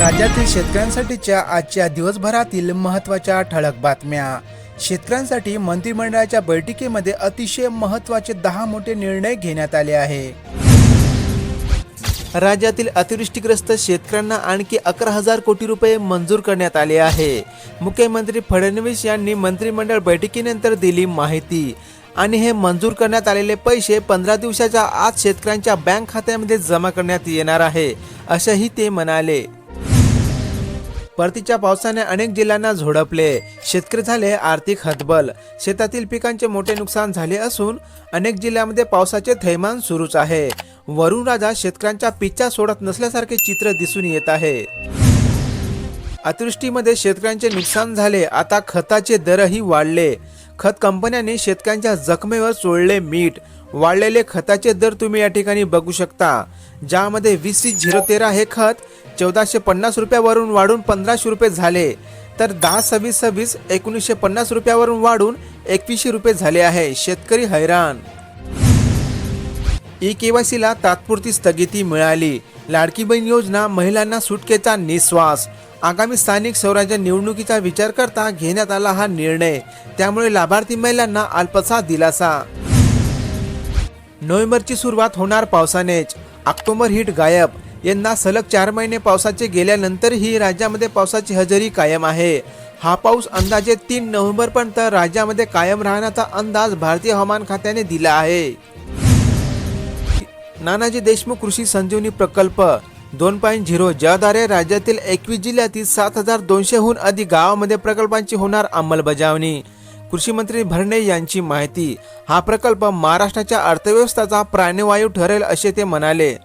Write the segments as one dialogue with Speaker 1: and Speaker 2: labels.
Speaker 1: राज्यातील शेतकऱ्यांसाठीच्या आजच्या दिवसभरातील महत्त्वाच्या ठळक बातम्या. शेतकऱ्यांसाठी मंत्रिमंडळाच्या बैठकीमध्ये अतिशय महत्त्वाचे दहा मोठे निर्णय घेण्यात आले आहे. राज्यातील अतिवृष्टीग्रस्त शेतकऱ्यांना आणखी अकरा हजार कोटी रुपये मंजूर करण्यात आले आहे. मुख्यमंत्री फडणवीस यांनी मंत्रिमंडळ बैठकीनंतर दिली माहिती. आणि हे मंजूर करण्यात आलेले पैसे पंधरा दिवसाच्या आत शेतकऱ्यांच्या बँक खात्यामध्ये जमा करण्यात येणार आहे असंही ते म्हणाले. परतीच्या पावसाने अनेक जिल्ह्यांना झोडपले. शेतकरी झाले आर्थिक हतबल. शेतातील पिकांचे मोठे नुकसान झाले असून अनेक जिल्ह्यामध्ये पावसाचे थैमान सुरूच आहे. वरुण राजा शेतकऱ्यांच्या पिच्छा सोडत नसल्यासारखे चित्र दिसून येत आहे. अतिवृष्टीमध्ये शेतकऱ्यांचे नुकसान झाले. आता खताचे दरही वाढले. खत कंपन्यांनी शेतकऱ्यांच्या जखमेवर चोळले मीठ. वाढलेले खताचे दर तुम्ही या ठिकाणी बघू शकता. ज्यामध्ये वीस झिरो तेरा हे खत चौदाशे पन्नास रुपयावरून वाढून पंधराशे रुपये झाले. तर दहा सव्वीस सव्वीस एकोणीसशे पन्नास रुपयावरून वाढून एकवीसशे रुपये झाले आहे. शेतकरी हैराण. ई केवायसीला तात्पुरती स्थगिती मिळाली. लाडकी बहीण योजना महिलांना सुटकेचा निश्वास. आगामी स्थानिक स्वराज्य निवडणुकीचा विचार करता घेण्यात आला हा निर्णय. त्यामुळे लाभार्थी महिलांना अल्पसा दिलासा. नोव्हेंबरची सुरुवात होणार पावसानेच. ऑक्टोबर हिट गायब. यांना सलग चार महिने पावसाचे गेल्यानंतरही राज्यामध्ये पावसाची हजेरी कायम आहे. हा पाऊस अंदाजे तीन नोव्हेंबरपर्यंत राज्यामध्ये कायम राहण्याचा अंदाज भारतीय हवामान खात्याने दिला आहे. नानाजी देशमुख कृषी संजीवनी प्रकल्प. दोन पॉईंट झिरो ज्याद्वारे राज्यातील एकवीस जिल्ह्यातील सात हजार दोनशेहून अधिक गावामध्ये प्रकल्पांची होणार अंमलबजावणी. कृषी मंत्री भरणे यांची माहिती. हा प्रकल्प महाराष्ट्राच्या अर्थव्यवस्थेचा प्राणवायू ठरेल असे ते म्हणाले.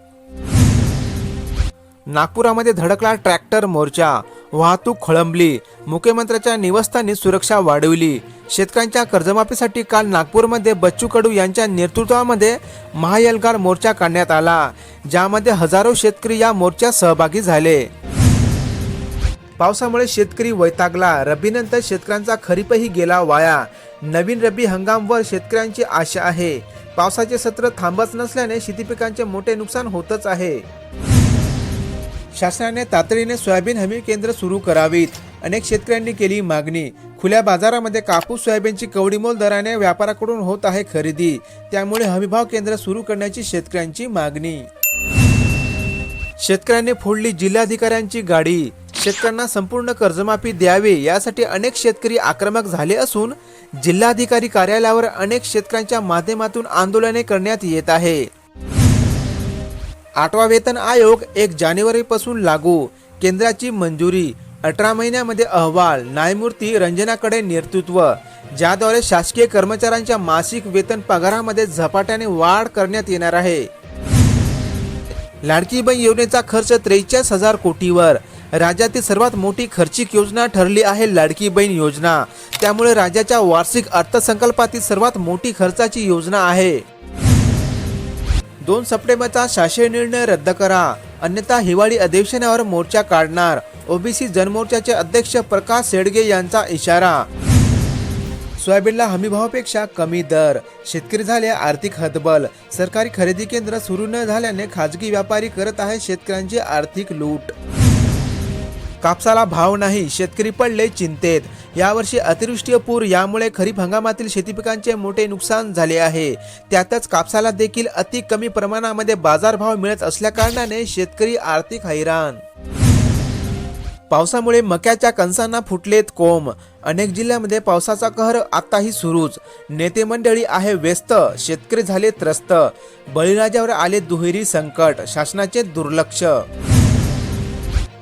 Speaker 1: नागपुरामध्ये धडकला ट्रॅक्टर मोर्चा. वाहतूक खोळंबली. मुख्यमंत्र्यांच्या निवासस्थानी सुरक्षा वाढवली. शेतकऱ्यांच्या कर्जमाफीसाठी काल नागपूरमध्ये बच्चू कडू यांच्या नेतृत्वामध्ये महायलगार मोर्चा काढण्यात आला ज्यामध्ये हजारो शेतकरी या मोर्चात सहभागी झाले. पावसामुळे शेतकरी वैतागला. रब्बीनंतर शेतकऱ्यांचा खरीपही गेला वाया. नवीन रब्बी हंगामवर शेतकऱ्यांची आशा आहे. पावसाचे सत्र थांबत नसल्याने शेती पिकांचे मोठे नुकसान होतच आहे. शासनाने तातडीने सोयाबीन हमी केंद्र सुरू करावीत. अनेक शेतकऱ्यांनी केली मागणी. खुल्या बाजारामध्ये कापूस सोयाबीनची कवडीमोल दराने व्यापाराकडून होत आहे खरेदी. त्यामुळे हमीभाव केंद्र सुरू करण्याची शेतकऱ्यांची मागणी. शेतकऱ्यांनी फोडली जिल्हाधिकाऱ्यांची गाडी. शेतकऱ्यांना संपूर्ण कर्जमाफी द्यावे यासाठी अनेक शेतकरी आक्रमक झाले असून जिल्हाधिकारी कार्यालयावर अनेक शेतकऱ्यांच्या माध्यमातून आंदोलने करण्यात येत आहे. आठवा वेतन आयोग एक जानेवारीपासून लागू. केंद्राची मंजुरी. अठरा महिन्यामध्ये अहवाल. न्यायमूर्ती रंजनाकडे नेतृत्व. ज्याद्वारे शासकीय कर्मचाऱ्यांच्या मासिक वेतन पगारामध्ये झपाट्याने वाढ करण्यात येणार आहे. लाडकी बहीण योजनेचा खर्च त्रेचाळीस हजार कोटीवर. राज्यातील सर्वात मोठी खर्चिक योजना ठरली आहे लाडकी बहीण योजना. त्यामुळे राज्याच्या वार्षिक अर्थसंकल्पातील सर्वात मोठी खर्चाची योजना आहे. दोन सप्टेंबरचा शासकीय निर्णय रद्द करा. अन्यथा हिवाळी अधिवेशनावर मोर्चा काढणार. ओबीसी जनमोर्चाचे अध्यक्ष प्रकाश शेडगे यांचा इशारा. सोयाबीनला हमीभावापेक्षा कमी दर. शेतकरी झाले आर्थिक हतबल. सरकारी खरेदी केंद्र सुरू न झाल्याने खाजगी व्यापारी करत आहे शेतकऱ्यांची आर्थिक लूट. कापसाला भाव नाही शेतकरी पडले चिंतेत. यावर्षी अतिवृष्टी पूर यामुळे खरीप हंगामातील शेती पिकांचे मोठे नुकसान झाले आहे. त्यातच कापसाला देखील अति कमी प्रमाणामध्ये बाजारभाव मिळत असल्याकारणाने शेतकरी आर्थिक हैराण. पावसामुळे मक्याच्या कणसांना फुटलेत कोंब. अनेक जिल्ह्यामध्ये पावसाचा कहर आताही सुरूच. नेते मंडळी आहे व्यस्त शेतकरी झाले त्रस्त. बळीराजावर आले दुहेरी संकट शासनाचे दुर्लक्ष.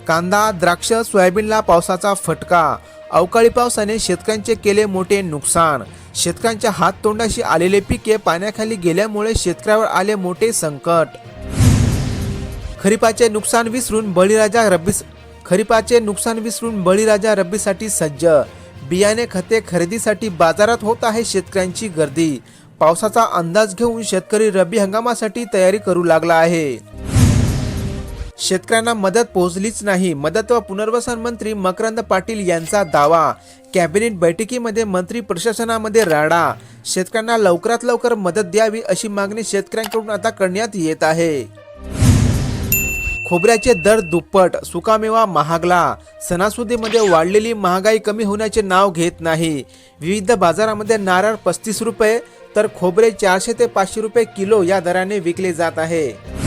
Speaker 1: कांदा द्राक्ष सोयाबीनला पावसाचा फटका. अवकाळी पावसाने शेतकऱ्यांचे केले मोठे नुकसान. शेतकऱ्यांच्या हात तोंडाशी आलेले पिके पाण्याखाली गेल्यामुळे शेतकऱ्यावर आले मोठे संकट. खरीपाचे नुकसान विसरून बळीराजा रब्बी खरीपाचे नुकसान विसरून बळीराजा रब्बीसाठी सज्ज. बियाणे खते खरेदीसाठी बाजारात होत आहे शेतकऱ्यांची गर्दी. पावसाचा अंदाज घेऊन शेतकरी रब्बी हंगामासाठी तयारी करू लागला आहे. शेतकऱ्यांना मदत पोहोचलीच नाही. मदत व पुनर्वसन मंत्री मकरंद पाटील यांचा दावा. कॅबिनेट बैठकीमध्ये मंत्री प्रशासनामध्ये राडा. शेतकऱ्यांना लवकरात लवकर मदत द्यावी अशी मागणी शेतकऱ्यांकडून आता करण्यात येत आहे. खोबऱ्याचे दर दुप्पट सुकामेवा महागला. सणासुदीमध्ये वाढलेली महागाई कमी होण्याचे नाव घेत नाही. विविध बाजारामध्ये नारळ पस्तीस रुपये तर खोबरे चारशे ते पाचशे रुपये किलो या दराने विकले जात आहे.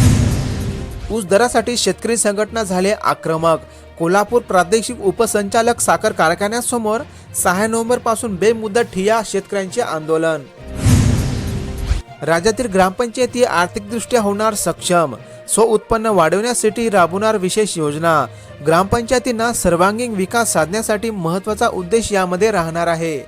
Speaker 1: ऊस दरासाठी शेतकरी संघटना झाले आक्रमक. कोल्हापूर प्रादेशिक उपसंचालक साखर कारखान्यासमोर सहा नोव्हेंबरपासून बेमुदत ठिया शेतकऱ्यांचे आंदोलन. राज्यातील ग्रामपंचायती आर्थिकदृष्ट्या होणार सक्षम. स्व उत्पन्न वाढवण्यासाठी राबवणार विशेष योजना. ग्रामपंचायतींना सर्वांगीण विकास साधण्यासाठी महत्त्वाचा उद्देश यामध्ये राहणार आहे.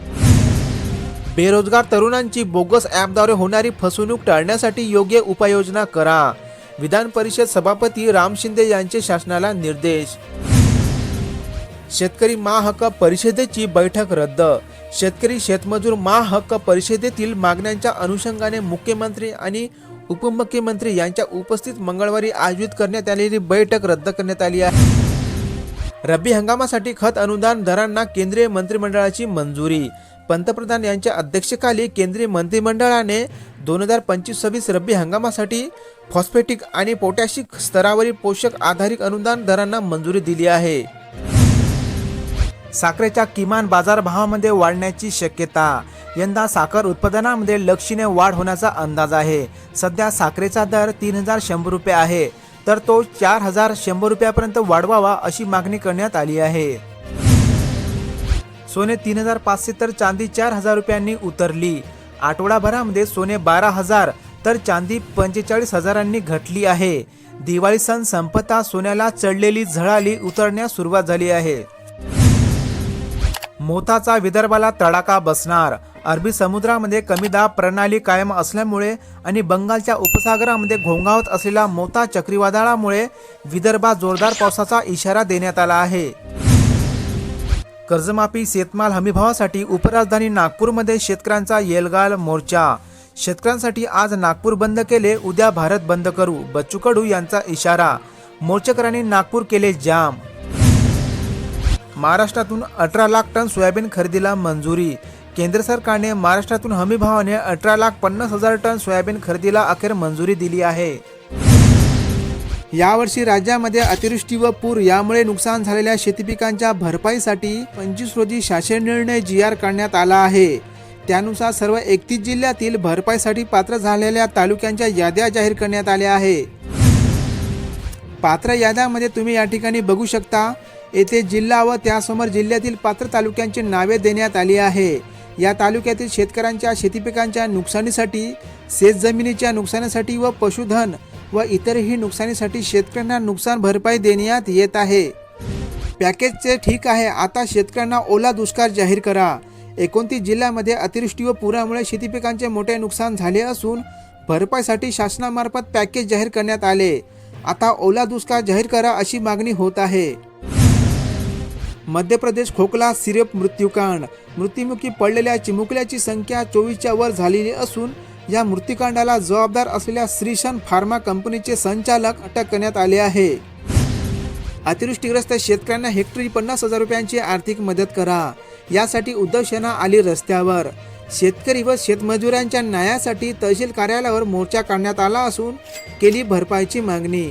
Speaker 1: बेरोजगार तरुणांची बोगस ॲपद्वारे होणारी फसवणूक टाळण्यासाठी योग्य उपाययोजना करा. विधान परिषद सभापती राम शिंदे यांचे शासनाला निर्देश. शेतकरी महाहक्क परिषदेची बैठक रद्द. शेतकरी शेतमजूर महाहक्क परिषदेतील मागण्यांच्या अनुषंगाने मुख्यमंत्री आणि उपमुख्यमंत्री यांच्या उपस्थित मंगळवारी आयोजित करण्यात आलेली बैठक रद्द करण्यात आली आहे. रब्बी हंगामासाठी खत अनुदान दरांना केंद्रीय मंत्रिमंडळाची मंजुरी. पंतप्रधान यांच्या अध्यक्षतेखाली केंद्रीय मंत्रिमंडळाने दोन हजार पंचवीस सव्वीस रब्बी हंगामासाठी फॉस्फेटिक आणि पोटॅशिक स्तरावरील पोषक आधारित अनुदान दरांना मंजुरी दिली आहे. साखरेच्या किमान बाजारभावामध्ये वाढण्याची शक्यता. यंदा साखर उत्पादनामध्ये लक्षणीय वाढ होण्याचा अंदाज आहे. सध्या साखरेचा दर तीन हजार शंभर रुपये आहे. तर तो चार हजार शंभर रुपयापर्यंत वाढवावा अशी मागणी करण्यात आली आहे. सोने तीन हजार पाचशे तर चांदी चार हजार रुपयांनी उतरली. आठवडाभरामध्ये सोने बारा हजार तर चांदी पंचेचाळीस हजारांनी घटली आहे. दिवाळी सण संपता सोन्याला चढलेली झळाली उतरण्यास सुरुवात झाली आहे. मोताचा विदर्भाला तडाखा बसणार. अरबी समुद्रामध्ये कमी दाब प्रणाली कायम असल्यामुळे आणि बंगालच्या उपसागरामध्ये घोंगावत असलेल्या मोता चक्रीवादळामुळे विदर्भात जोरदार पावसाचा इशारा देण्यात आला आहे. कर्जमाफी शेतमाल हमीभावासाठी उपराजधानी नागपूरमध्ये शेतकऱ्यांचा येलगाल मोर्चा शेतकऱ्यांसाठी आज नागपूर बंद केले उद्या भारत बंद करू बच्चू कडू यांचा इशारा मोर्चेकऱ्यांनी नागपूर केले जाम. महाराष्ट्रातून अठरा लाख टन सोयाबीन खरेदीला मंजुरी केंद्र सरकारने महाराष्ट्रातून हमीभावाने अठरा लाख पन्नास हजार टन सोयाबीन खरेदीला अखेर मंजुरी दिली आहे. यावर्षी राज्यामध्ये अतिवृष्टी व पूर यामुळे नुकसान झालेल्या शेतीपिकांच्या भरपाईसाठी पंचवीस रोजी शासन निर्णय जी आर काढण्यात आला आहे. त्यानुसार सर्व एकतीस जिल्ह्यातील भरपाईसाठी पात्र झालेल्या तालुक्यांच्या याद्या जाहीर करण्यात आल्या आहे पात्र याद्यामध्ये तुम्ही या ठिकाणी बघू शकता येथे जिल्हा व त्यासमोर जिल्ह्यातील पात्र तालुक्यांची नावे देण्यात आली आहे. या तालुक्यातील शेतकऱ्यांच्या शेतीपिकांच्या नुकसानीसाठी शेतजमिनीच्या नुकसानीसाठी व पशुधन व इतरही नुकसानीसाठी शेतकऱ्यांना नुकसान भरपाई देण्यात येत आहे. पॅकेजचे ठीक आहे आता शेतकऱ्यांना ओला दुष्काळ जाहीर करा. एकोणतीस जिल्ह्यामध्ये अतिवृष्टी व पुरामुळे शेतीपिकांचे मोठे नुकसान झाले असून भरपाईसाठी शासनामार्फत पॅकेज जाहीर करण्यात आले. आता ओला दुष्काळ जाहीर करा अशी मागणी होत आहे. मध्य प्रदेश खोकला सिरप मृत्यूकांड मृत्युमुखी पडलेल्या चिमुकल्याची संख्या चोवीसच्या वर झालेली असून या मृत्यूकांडाला जबाबदार असलेल्या श्रीशन फार्मा कंपनीचे संचालक अटक करण्यात आले आहे. अतिवृष्टीग्रस्त शेतकऱ्यांना हेक्टरी पन्नास हजार रुपयांची आर्थिक मदत करा. यासाठी उद्धव सेना आली रस्त्यावर. शेतकरी व शेतमजुरांच्या न्यायासाठी तहसील कार्यालयावर मोर्चा काढण्यात आला असून केली भरपाईची मागणी.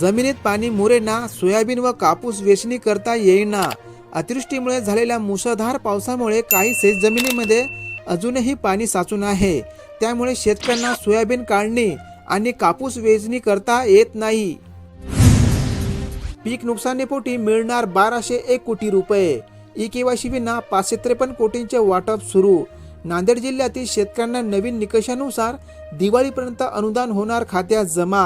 Speaker 1: जमिनीत पाणी मुरेना सोयाबीन व कापूस वेचणी करता येईना. अतिवृष्टीमुळे झालेल्या मुसळधार पावसामुळे काही शेतजमिनीमध्ये अजूनही पाणी साचून आहे. त्यामुळे शेतकऱ्यांना सोयाबीन काढणी आणि कापूस वेचणी करता येत नाही. पीक नुकसानीपोटी मिळणार बाराशे एक कोटी रुपये. ई केवायसी विना पाचशे त्रेपन्न कोटींचे वाटप सुरू. नांदेड जिल्ह्यातील शेतकऱ्यांना नवीन निकषानुसार दिवाळीपर्यंत अनुदान होणार खात्यात जमा.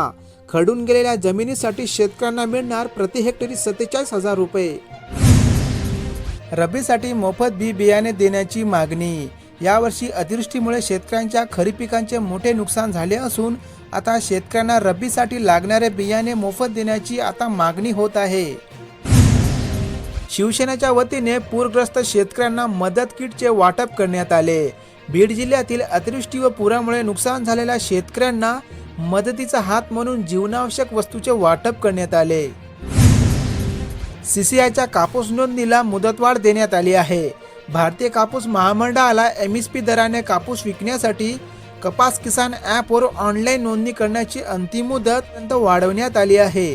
Speaker 1: खडून गेलेल्या जमिनीसाठी शेतकऱ्यांना मिळणार प्रति हेक्टरी सत्तेचाळीस हजार रुपये. रब्बीसाठी मोफत बी बियाणे देण्याची मागणी यावर्षी अतिवृष्टीमुळे शेतकऱ्यांच्या खरीप पिकांचे मोठे नुकसान झाले असून आता शेतकऱ्यांना रब्बीसाठी लागणारे बियाणे मोफत देण्याची आता मागणी होत आहे. शिवसेनेच्या वतीने पूरग्रस्त शेतकऱ्यांना मदत किटचे वाटप करण्यात आले. बीड जिल्ह्यातील अतिवृष्टी व पुरामुळे नुकसान झालेल्या शेतकऱ्यांना मदतीचा हात म्हणून जीवनावश्यक वस्तूचे वाटप करण्यात आले. सीसीआयच्या कापूस नोंदणीला मुदतवाढ देण्यात आली आहे. भारतीय कापूस महामंडळाला एम एस पी दराने कापूस विकण्यासाठी कपास किसान ॲपवर ऑनलाईन नोंदणी करण्याची अंतिम मुदत वाढवण्यात आली आहे.